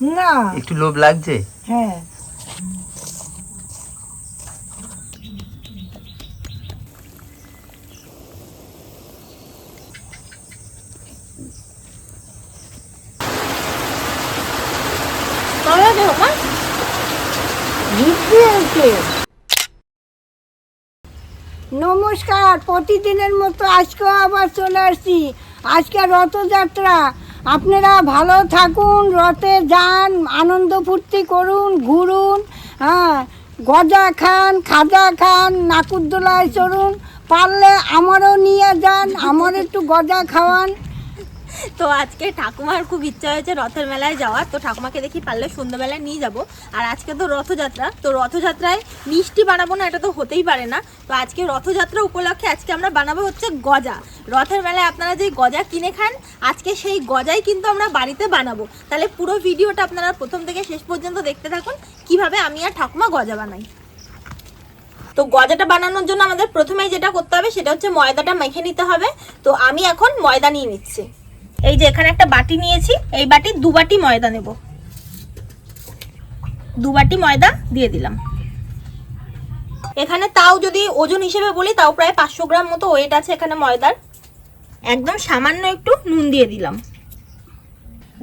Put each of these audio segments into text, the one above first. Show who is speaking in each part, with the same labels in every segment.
Speaker 1: না।
Speaker 2: একটু লোভ লাগছে?
Speaker 1: হ্যাঁ। নমস্কার প্রতিদিনের মতো আজকেও আবার চলে আসছি। আজকে রথযাত্রা। আপনারা ভালো থাকুন, রথে যান, আনন্দ ফুর্তি করুন, ঘুরুন হ্যাঁ গজা খান, খাজা খান নাকুরদোলায় চড়ুন, পারলে আমারও নিয়ে যান আমার একটু গজা খাওয়ান।
Speaker 3: তো আজকে ঠাকুমার খুব ইচ্ছা হয়েছে রথের মেলায় যাওয়ার। তো ঠাকুমাকে দেখি পারলে সন্ধ্যাবেলায় নিয়ে যাব। আর আজকে তো রথযাত্রা। তো রথযাত্রায় মিষ্টি বানাবো না, এটা তো হতেই পারে না। তো আজকে রথযাত্রা উপলক্ষে আজকে আমরা বানাবো হচ্ছে গজা। রথের মেলায় আপনারা যে গজা কিনে খান, আজকে সেই গজাই কিন্তু আমরা বাড়িতে বানাবো। তাহলে পুরো ভিডিওটা আপনারা প্রথম থেকে শেষ পর্যন্ত দেখতে থাকুন, কীভাবে আমি আর ঠাকুমা গজা বানাই। তো গজাটা বানানোর জন্য আমাদের প্রথমেই যেটা করতে হবে, সেটা হচ্ছে ময়দাটা মেখে নিতে হবে। তো আমি এখন ময়দা নিয়ে নিচ্ছি। এই যে এখানে একটা বাটি নিয়েছি, এই বাটি দু বাটি ময়দা নেব। দু বাটি ময়দা দিয়ে দিলাম। এখানে তাও যদি ওজন হিসেবে বলি, তাও প্রায় পাঁচশো গ্রাম মতো ওয়েট আছে এখানে ময়দার। একদম সামান্য একটু নুন দিয়ে দিলাম।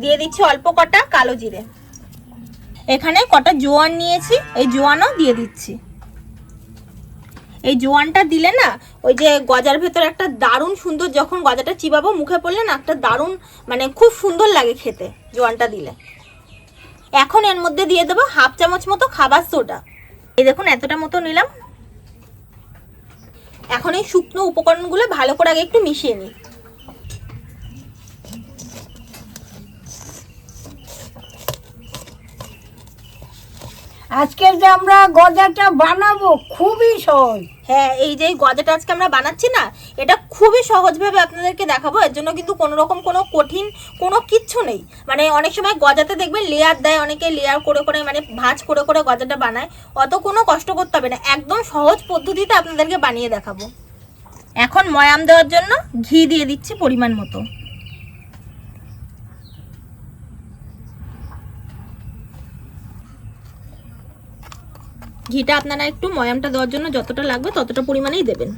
Speaker 3: দিয়ে দিচ্ছি অল্প কটা কালো জিরে। এখানে কটা জোয়ান নিয়েছি, এই জোয়ানও দিয়ে দিচ্ছি। এই জোয়ানটা দিলে না, ওই যে গজার ভেতর একটা দারুণ সুন্দর যখন গজাটা চিবাবো, মুখে পড়লে না একটা দারুণ মানে খুব সুন্দর লাগে খেতে জোয়ানটা দিলে। এখন এর মধ্যে দিয়ে দেবো হাফ চামচ মতো খাবার সোডা। এই দেখুন, এতটা মতো নিলাম। এখন এই শুকনো উপকরণগুলো ভালো করে আগে একটু মিশিয়ে নিই।
Speaker 1: আজকে যে আমরা গজাটা বানাবো খুবই সহজ।
Speaker 3: হ্যাঁ এই যে গজাটা আজকে আমরা বানাচ্ছি না এটা খুবই সহজভাবে আপনাদেরকে দেখাবো। এর জন্য কিন্তু কোনো রকম কোনো কঠিন কোনো কিচ্ছু নেই। মানে অনেক সময় গজাতে দেখবেন লেয়ার দেয় অনেকে লেয়ার করে করে মানে ভাঁজ করে করে গজাটা বানায়। অত কোনো কষ্ট করতে হবে না একদম সহজ পদ্ধতিতে আপনাদেরকে বানিয়ে দেখাবো। এখন ময়াম দেওয়ার জন্য ঘি দিয়ে দিচ্ছি পরিমাণ মতো। ঘিটা আপনারা একটু ময়ামটা দেওয়ার জন্য যতটা লাগবে ততটা পরিমাণেই দেবেন।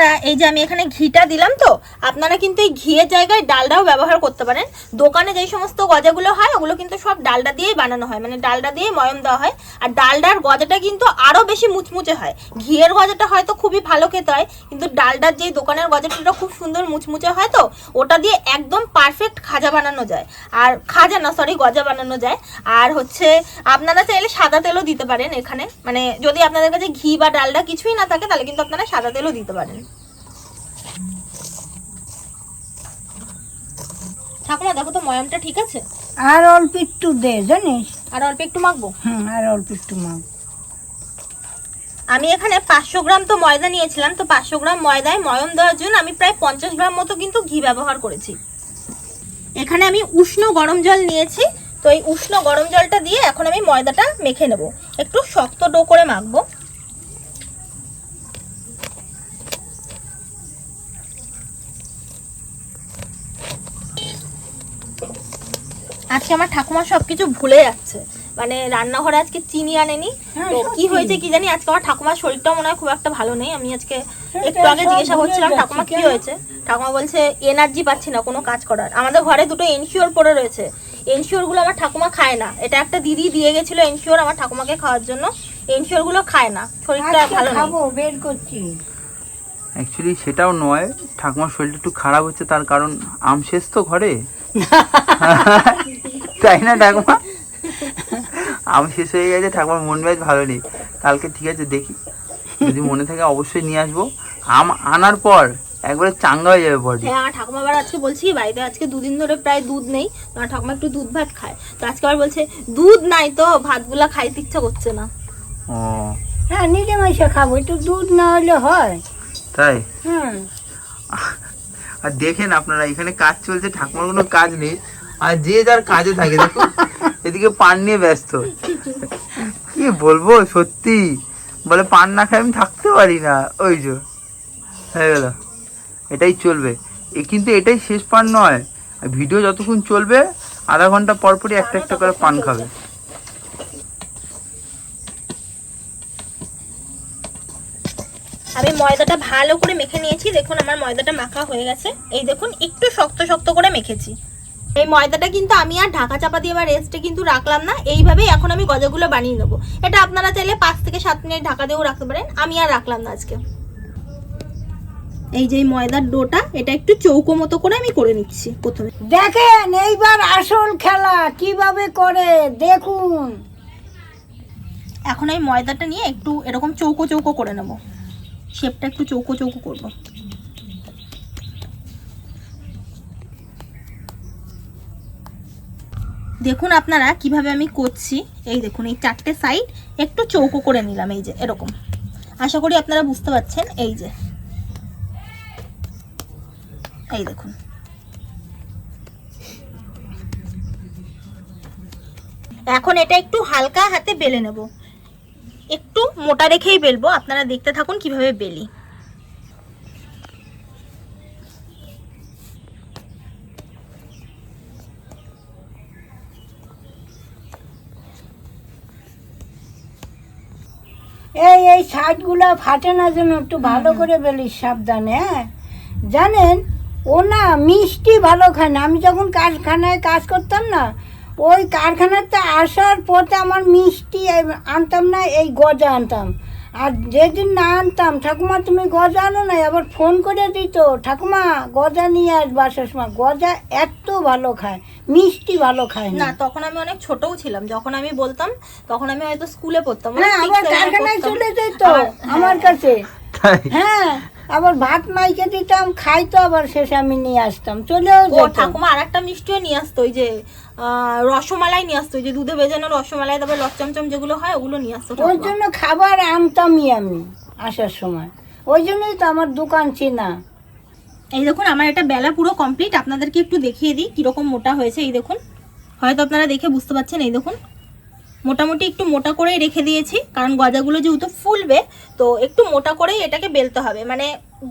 Speaker 3: আপনারা, এই যে আমি এখানে ঘিটা দিলাম তো, আপনারা কিন্তু এই ঘিয়ের জায়গায় ডালডাও ব্যবহার করতে পারেন। দোকানে যেই সমস্ত গজাগুলো হয়, ওগুলো কিন্তু সব ডালডা দিয়েই বানানো হয় মানে ডালডা দিয়ে ময়ম দেওয়া হয়। আর ডালডার গজাটা কিন্তু আরও বেশি মুচমুচে হয়। ঘিয়ের গজাটা হয়তো খুবই ভালো খেতে হয়, কিন্তু ডালডার যে দোকানের গজাটা খুব সুন্দর মুচমুচে হয় তো, ওটা দিয়ে একদম পারফেক্ট খাজা বানানো যায়। আর খাজা না সরি গজা বানানো যায়। আর হচ্ছে, আপনারা চাইলে সাদা তেলও দিতে পারেন এখানে। মানে যদি আপনাদের কাছে ঘি বা ডালডা কিছুই না থাকে, তাহলে কিন্তু আপনারা সাদা তেলও দিতে পারেন। ঠাকুমা দেখো তো ময়ামটা ঠিক আছে?
Speaker 1: আর অল্প একটু দে জানিস?
Speaker 3: আর অল্প একটু মাখবো?
Speaker 1: হুম আর অল্প একটু মাখ।
Speaker 3: আমি এখানে পাঁচশো গ্রাম তো ময়দা নিয়েছিলাম তো পাঁচশো গ্রাম ময়দায় ময়ম দেওয়ার জন্য আমি প্রায় পঞ্চাশ গ্রাম মতো কিন্তু ঘি ব্যবহার করেছি। এখানে আমি উষ্ণ গরম জল নিয়েছি তো এই উষ্ণ গরম জলটা দিয়ে এখন আমি ময়দাটা মেখে নেব। একটু শক্ত ডো করে মাখবো। আজকে আমার ঠাকুমা সবকিছু ভুলে যাচ্ছে। মানে রান্নাঘরে আজকে চিনি আনেনি।
Speaker 1: হ্যাঁ,
Speaker 3: তো কি হয়েছে কি জানি আজকে আমার ঠাকুমার শরীরটা মনে হয় খুব একটা ভালো নেই। আমি আজকে
Speaker 1: হ্যাঁ,
Speaker 3: একটু আগে জিজ্ঞাসা করছিলাম ঠাকুমা কি হয়েছে? ঠাকুমা বলছে এনার্জি পাচ্ছি না কোনো কাজ করার। আমাদের ঘরে দুটো এনশিওর পড়ে রয়েছে। এনশিওরগুলো আমার ঠাকুমা খায় না। এটা একটা দিদি দিয়ে গেছিল এনশিওর আমার ঠাকুমাকে খাওয়ার জন্য। এনশিওরগুলো খায় না। শরীরটা ভালো নেই।
Speaker 1: বের করছি।
Speaker 2: অ্যাকচুয়ালি সেটাও নয়। ঠাকুমার শরীরটা একটু খারাপ হচ্ছে তার কারণ আম শেষ তো ঘরে। তাই না ঠাকুমা? আম শেষ হয়ে গেছে ঠাকুমার মন মেজ ভালো নেই। কালকে ঠিক আছে দেখি। যদি মনে থাকে অবশ্যই নিয়ে আসব। আম আনার পর একবারে চাঙ্গা হয়ে যাবে বডি।
Speaker 3: হ্যাঁ আমার ঠাকুমা আবার আজকে বলছি বাড়িতে আজকে দুদিন ধরে প্রায় দুধ নেই। তো আমার ঠাকুমা একটু দুধ ভাত খায়। তো আজকে আবার বলছে দুধ নাই তো ভাতগুলা খাইতে ইচ্ছা করছে না।
Speaker 2: ও।
Speaker 1: হ্যাঁ নিজে মাইসে খাব একটু দুধ না হলে হয়।
Speaker 2: তাই?
Speaker 1: হুম।
Speaker 2: আর দেখেন আপনারা এখানে কাজ চলছে ঠাকুমার কোনো কাজ নেই। আর যে যার কাজে থাকে দেখুন এদিকে পান নিয়ে ব্যস্ত। কি বলব, সত্যি। বলে পান না খাই আমি থাকতে পারি না। ওই যে, হয়ে গেল। এটাই চলবে। এ কিন্তু এটাই শেষ পান নয়। ভিডিও যতক্ষণ চলবে, আধা ঘণ্টা পর পরই একটা একটা করে পান খাবে।
Speaker 3: আমি ময়দাটা ভালো করে মেখে নিয়েছি। দেখুন, আমার ময়দাটা মাখা হয়ে গেছে। এই দেখুন, একটু শক্ত শক্ত করে মেখেছি। এই ময়দাটা কিন্তু আমি আর ঢাকা চাপা দিয়ে বা রেস্টে কিন্তু রাখলাম না। এইভাবেই এখন আমি গজাগুলো বানিয়ে নেব। এটা আপনারা চাইলে পাঁচ থেকে সাত মিনিট ঢাকা দিয়েও রাখতে পারেন। আমি আর রাখলাম না আজকে। এই যে ময়দার ডোটা এটা একটু চৌকো মতো করে আমি করে নিচ্ছি প্রথমে।
Speaker 1: দেখেন এইবার আসল খেলা কীভাবে করে দেখুন।
Speaker 3: এখন এই ময়দাটা নিয়ে একটু এরকম চৌকো চৌকো করে নেব। শেপটা একটু চৌকো চৌকো করব। দেখুন আপনারা কীভাবে আমি করছি। এই দেখুন, এই চারটে সাইড একটু চৌকো করে নিলাম, এই যে এরকম। আশা করি আপনারা বুঝতে পারছেন, এই যে। এই দেখুন। এখন এটা একটু হালকা হাতে বেলে নেব। একটু মোটা রেখেই বেলবো, আপনারা দেখতে থাকুন কীভাবে বেলি।
Speaker 1: এই এই সাইডগুলো ফাটে না যেন একটু ভালো করে বেলিস সাবধানে হ্যাঁ? জানেন ও না মিষ্টি ভালো খায় না। আমি যখন কারখানায় কাজ করতাম না ওই কারখানাতে আসার পথে আমার মিষ্টি আনতাম না এই গজা আনতাম। আর যেদিন না আনতাম ঠাকুমা তুমি গজা আনো না আবার ফোন করে দিত ঠাকুমা গজা নিয়ে আস বাসার সময়। গজা এত ভালো খায় মিষ্টি ভালো খায়
Speaker 3: না। তখন আমি অনেক ছোটও ছিলাম। যখন আমি বলতাম তখন আমি হয়তো স্কুলে পড়তাম
Speaker 1: হ্যাঁ আবার কারখানায় চলে যেত আমার কাছে। হ্যাঁ আবার ভাত মাইকে দিতাম খাইতো আবার শেষে আমি নিয়ে আসতাম চলেও
Speaker 3: ঠাকুমা আর একটা মিষ্টিও নিয়ে আসতো ওই যে রসমালাই নিয়ে আসতো যে দুধে ভেজানো রসমালাই তারপর লচ্চমচম যেগুলো হয় ওগুলো নিয়ে আসতো
Speaker 1: ওই জন্য খাবার আনতামই আমি আসার সময়। ওই জন্যই তো আমার দোকান চেনা।
Speaker 3: এই দেখুন আমার এটা বেলা পুরো কমপ্লিট আপনাদেরকে একটু দেখিয়ে দিই কীরকম মোটা হয়েছে এই দেখুন। হয়তো আপনারা দেখে বুঝতে পারছেন এই দেখুন। মোটামুটি একটু মোটা করেই রেখে দিয়েছি কারণ গজাগুলো যেহেতু ফুলবে তো একটু মোটা করেই এটাকে বেলতে হবে। মানে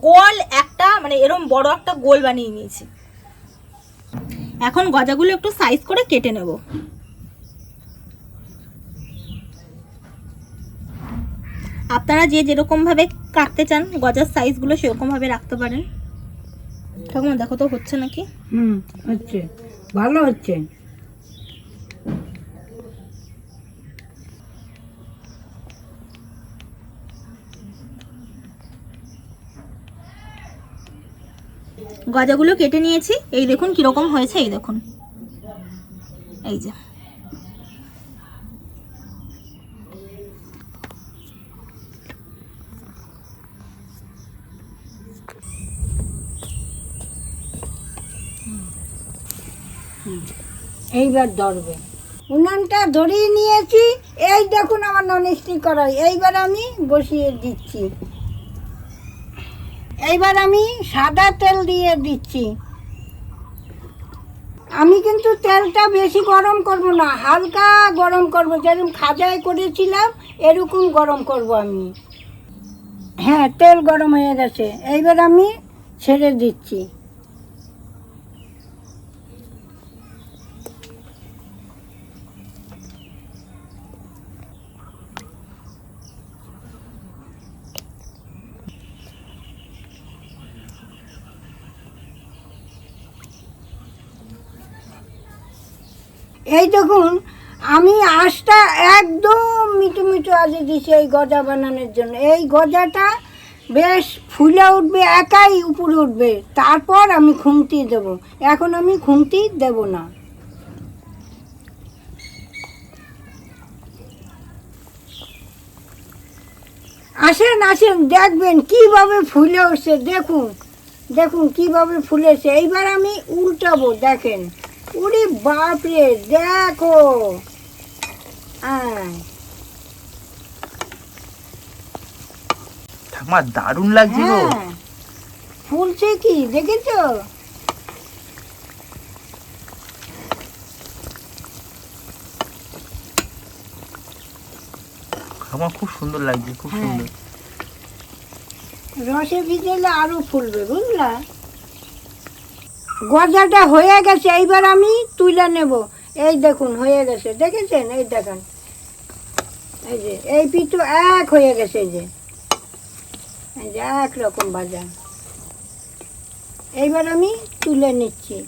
Speaker 3: গোল একটা মানে এরকম বড় একটা গোল বানিয়ে নিয়েছি। এখন গজাগুলো একটু সাইজ করে কেটে নেব। আপনারা যে যেরকমভাবে কাটতে চান, গজার সাইজগুলো সেরকমভাবে রাখতে পারেন। ঠাকুমা, দেখো তো হচ্ছে নাকি?
Speaker 1: হুম, হচ্ছে। ভালো হচ্ছে।
Speaker 3: গজাগুলো কেটে নিয়েছি। এই দেখুন কীরকম হয়েছে, এই দেখুন। এই যে।
Speaker 1: এইবার ধরবে। উনানটা ধরিয়ে নিয়েছি, এই দেখুন আমার ননস্টিক করাই। এইবার আমি বসিয়ে দিচ্ছি। এইবার আমি সাদা তেল দিয়ে দিচ্ছি। আমি কিন্তু তেলটা বেশি গরম করব না, হালকা গরম করব। যেরকম খাজায় করেছিলাম, এরকম গরম করব আমি। হ্যাঁ তেল গরম হয়ে গেছে। এইবার আমি ছেড়ে দিচ্ছি। এই দেখুন, আমি আঁশটা একদম মিটু মিটু আজে দিছি এই গজা বানানোর জন্য। এই গজাটা বেশ ফুলে উঠবে, একাই উপরে উঠবে। তারপর আমি খুন্তি দেব। এখন আমি খুন্তি দেব না। আসেন আসেন, দেখবেন কীভাবে ফুলে উঠছে। দেখুন দেখুন কীভাবে ফুলেছে এইবার আমি উল্টাবো, দেখেন। উরে বাপরে দেখো।
Speaker 2: ঠাকুমা দারুণ লাগছে গো।
Speaker 1: হ্যাঁ। ফুলছে কি দেখেছ?
Speaker 2: ঠাকুমা খুব সুন্দর লাগছে খুব
Speaker 1: হ্যাঁ।
Speaker 2: সুন্দর।
Speaker 1: রসে ভিজেলে আরও ফুলবে বুঝলা? গজাটা হয়ে গেছে, এইবার আমি তুলে নেব। এই দেখুন, হয়ে গেছে, দেখেছেন? এই দেখেন। এই যে, এই পিঠু এক হয়ে গেছে যে। এই যে একরকম বাজার। এইবার আমি তুলে নিচ্ছি।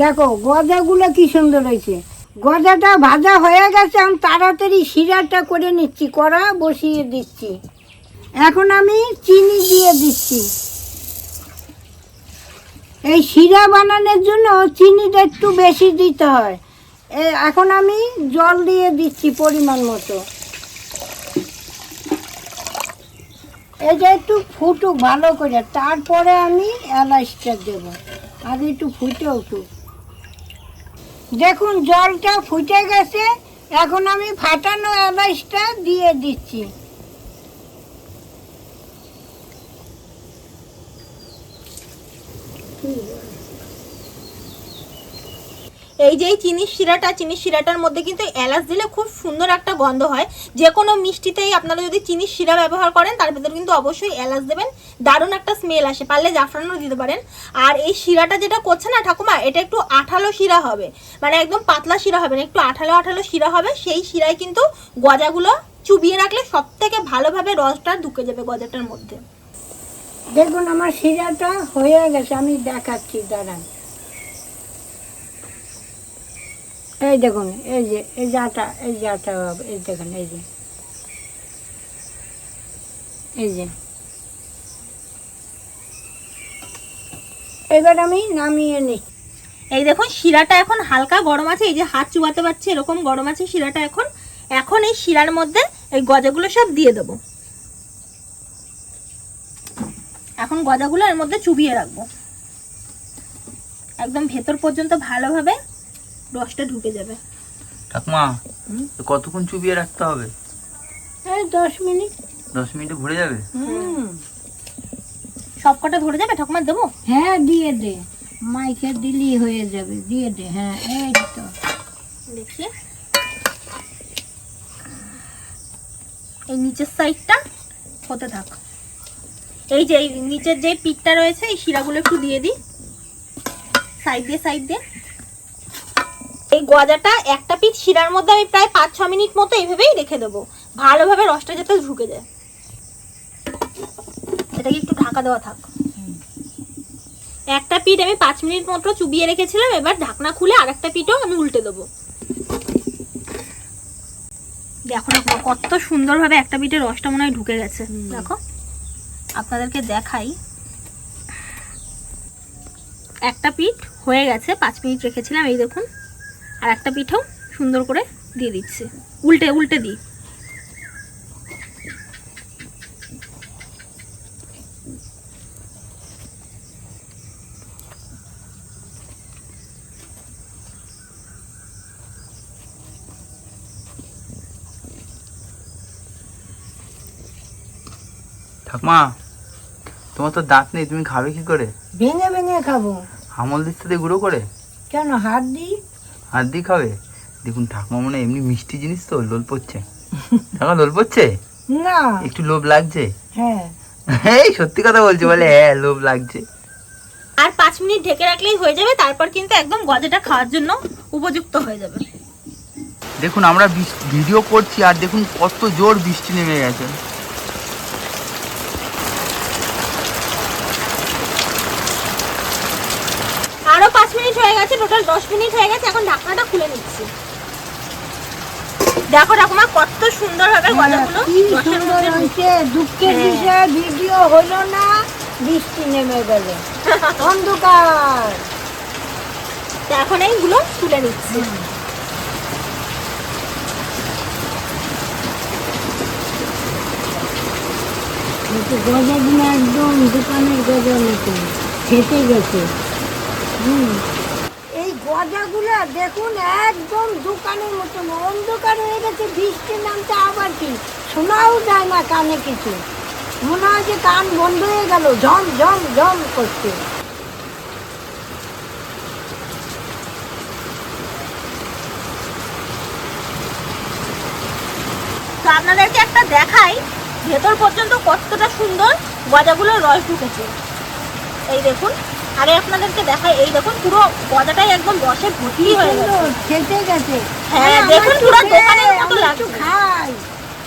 Speaker 1: দেখো, গজাগুলো কি সুন্দর হয়েছে। গজাটা ভাজা হয়ে গেছে, আমি তাড়াতাড়ি শিরাটা করে নিচ্ছি, কড়া বসিয়ে দিচ্ছি। এখন আমি চিনি দিয়ে দিচ্ছি। এই শিরা বানানোর জন্য চিনিটা একটু বেশি দিতে হয়। এখন আমি জল দিয়ে দিচ্ছি পরিমাণ মতো। এটা একটু ফুটুক ভালো করে, তারপরে আমি এলাচটা দেবো। আগে একটু ফুটে উঠুক। দেখুন জলটা ফুটে গেছে এখন আমি ফাটানো এলাচটা দিয়ে দিচ্ছি।
Speaker 3: এই যে এই চিনির শিরাটা, চিনির শিরাটার মধ্যে কিন্তু এলাচ দিলে খুব সুন্দর একটা গন্ধ হয়। যে কোনো মিষ্টিতেই আপনারা যদি চিনির শিরা ব্যবহার করেন, তার ভেতরে কিন্তু অবশ্যই এলাচ দেবেন। দারুণ একটা স্মেল আসে, পারলে জাফরানও দিতে পারেন। আর এই শিরাটা যেটা করছে না ঠাকুমা, এটা একটু আঠালো শিরা হবে। মানে একদম পাতলা শিরা হবে না, একটু আঠালো আঠালো শিরা হবে। সেই শিরায় কিন্তু গজাগুলো চুবিয়ে রাখলে সব থেকে ভালোভাবে রসটা ঢুকে যাবে গজাটার মধ্যে।
Speaker 1: দেখুন, আমার শিরাটা হয়ে গেছে, আমি দেখাচ্ছি, দাঁড়ান। এই দেখুন, এই যে এই যে আটা, এই যে আটা এই দেখুন, এই যে। এই যে। এবার আমি নামিয়ে নিই।
Speaker 3: এই দেখুন, শিরাটা এখন হালকা গরম আছে, এই যে হাত চুবাতে পারছে, এরকম গরম আছে শিরাটা এখন। এখন এই শিরার মধ্যে এই গজাগুলো সব দিয়ে দেবো। এখন গজাগুলো এর মধ্যে চুবিয়ে রাখব। একদম ভেতর পর্যন্ত ভালোভাবে রসটা ঢুকে যাবে।
Speaker 2: ঠাকুমা কতক্ষণ চুবিয়ে রাখতে হবে?
Speaker 1: এই দশ মিনিট।
Speaker 2: দশ মিনিটে ভরে যাবে?
Speaker 3: সব কটা ধরে যাবে ঠাকুমা? দেবো?
Speaker 1: হ্যাঁ দিয়ে দে। মাইকে দিলেই হয়ে যাবে দিয়ে দে। হ্যাঁ এই তো।
Speaker 3: দেখি। এই নিচের সাইডটা হতে থাক। এই যে এই নিচের যে পিঠটা রয়েছে এই শিরাগুলো একটু দিয়ে দিই। সাইড দিয়ে সাইড দিয়ে। এই গজাটা একটা পিঠ শিরার মধ্যে আমি প্রায় পাঁচ ছ মিনিট মতো এইভাবেই রেখে দেবো। ভালোভাবে রসটা যাতে ঢুকে যায়। এটাকে একটু ঢাকা দেওয়া থাক। একটা পিঠ আমি পাঁচ মিনিট মতো চুবিয়ে রেখেছিলাম এবার ঢাকনা খুলে আর একটা পিঠও আমি উল্টে দেবো। দেখো দেখো কত সুন্দরভাবে একটা পিঠে রসটা মনে হয় ঢুকে গেছে। দেখো আপনাদেরকে দেখাই। একটা পিঠ হয়ে গেছে পাঁচ মিনিট রেখেছিলাম এই দেখুন। আর একটা পিঠেও সুন্দর করে দিয়ে দিচ্ছি। উল্টে উল্টে দিই।
Speaker 2: ঠাকুমা তোমার তো দাঁত নেই তুমি খাবে কি করে?
Speaker 1: ভেঙে ভেঙে খাব।
Speaker 2: আমল দিচ্ছে দিয়ে গুঁড়ো করে।
Speaker 1: কেন হাত দিই?
Speaker 2: হাত দিয়ে খাবে দেখুন ঠাকুমা মনে এমনি মিষ্টি জিনিস তো লোল পড়ছে। ঠাকুমা লোল পড়ছে?
Speaker 1: না।
Speaker 2: একটু লোভ লাগছে?
Speaker 1: হ্যাঁ।
Speaker 2: এই সত্যি কথা বলছে বলে হ্যাঁ লোভ লাগছে।
Speaker 3: আর পাঁচ মিনিট ঢেকে রাখলেই হয়ে যাবে তারপর কিন্তু একদম গজাটা খাওয়ার জন্য উপযুক্ত হয়ে যাবে।
Speaker 2: দেখুন আমরা ভিডিও করছি আর দেখুন কত জোর বৃষ্টি নেমে গেছে
Speaker 3: আরও পাঁচ মিনিট হয়ে গেছে টোটাল দশ মিনিট হয়ে গেছে এখন ঢাকনাটা খুলে নিচ্ছি। দেখো ঠাকুমা কত সুন্দর ভাবে গজাগুলো মধ্যে
Speaker 1: হয়েছে দুঃখের
Speaker 3: হ্যাঁ।
Speaker 1: বিষয়ে ভিডিও হলো না বৃষ্টি নেমে গেল। অন্ধকার।
Speaker 3: এখন এইগুলো তুলে নিচ্ছি।
Speaker 1: গজাগুলো একদম দোকানের গজার মতো ফেটে গেছে। এই গজাগুলো দেখুন, একদম দোকানের মতো অন্ধকার হয়ে গেছে বৃষ্টি নামতে আবার কি? শোনাও যায় না কানে কিছু। মনে হয় যে কান বন্ধ হয়ে গেল, ঝম ঝম ঝম করছে।
Speaker 3: তো আপনাদেরকে একটা দেখাই, ভেতর পর্যন্ত কতটা সুন্দর গজাগুলোর রস ঢুকেছে। এই দেখুন। আরে আপনাদেরকে দেখাই এই দেখুন পুরো গজাটাই একদম রসে ভর্তি হয়ে গেছে।
Speaker 1: খেতে গেছে।
Speaker 3: হ্যাঁ, দেখুন
Speaker 1: আমার
Speaker 3: পুরো দোকানের মতো লাগছে।
Speaker 1: খাই।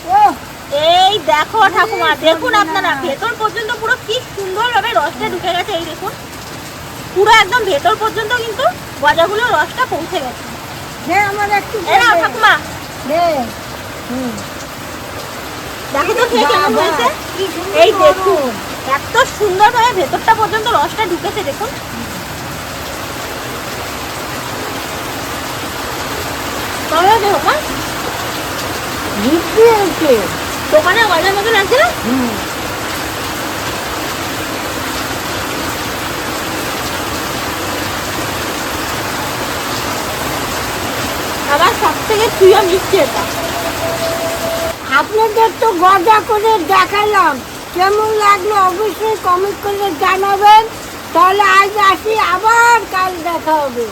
Speaker 1: ও
Speaker 3: এই দেখো ঠাকুমা দেখুন আপনারা ভেতর পর্যন্ত পুরো কি সুন্দরভাবে রসটা ঢুকে গেছে এই দেখুন। পুরো একদম ভেতর পর্যন্ত কিন্তু গজাগুলো রসটা পৌঁছে গেছে।
Speaker 1: দে আমার একটু।
Speaker 3: ঠাকুমা। দেখো তো খেয়ে কেমন হয়েছে? এই দেখুন। এত সুন্দরভাবে ভেতরটা পর্যন্ত রসটা ঢুকেছে দেখুন। দোকানে গজার মতো লাগছে না? আবার সব থেকে প্রিয় মিষ্টি এটা।
Speaker 1: আপনাদের তো গজা করে দেখালাম। কেমন লাগল অবশ্যই কমেন্ট করে জানাবেন। তাহলে আজ আসি আবার কাল দেখা হবে।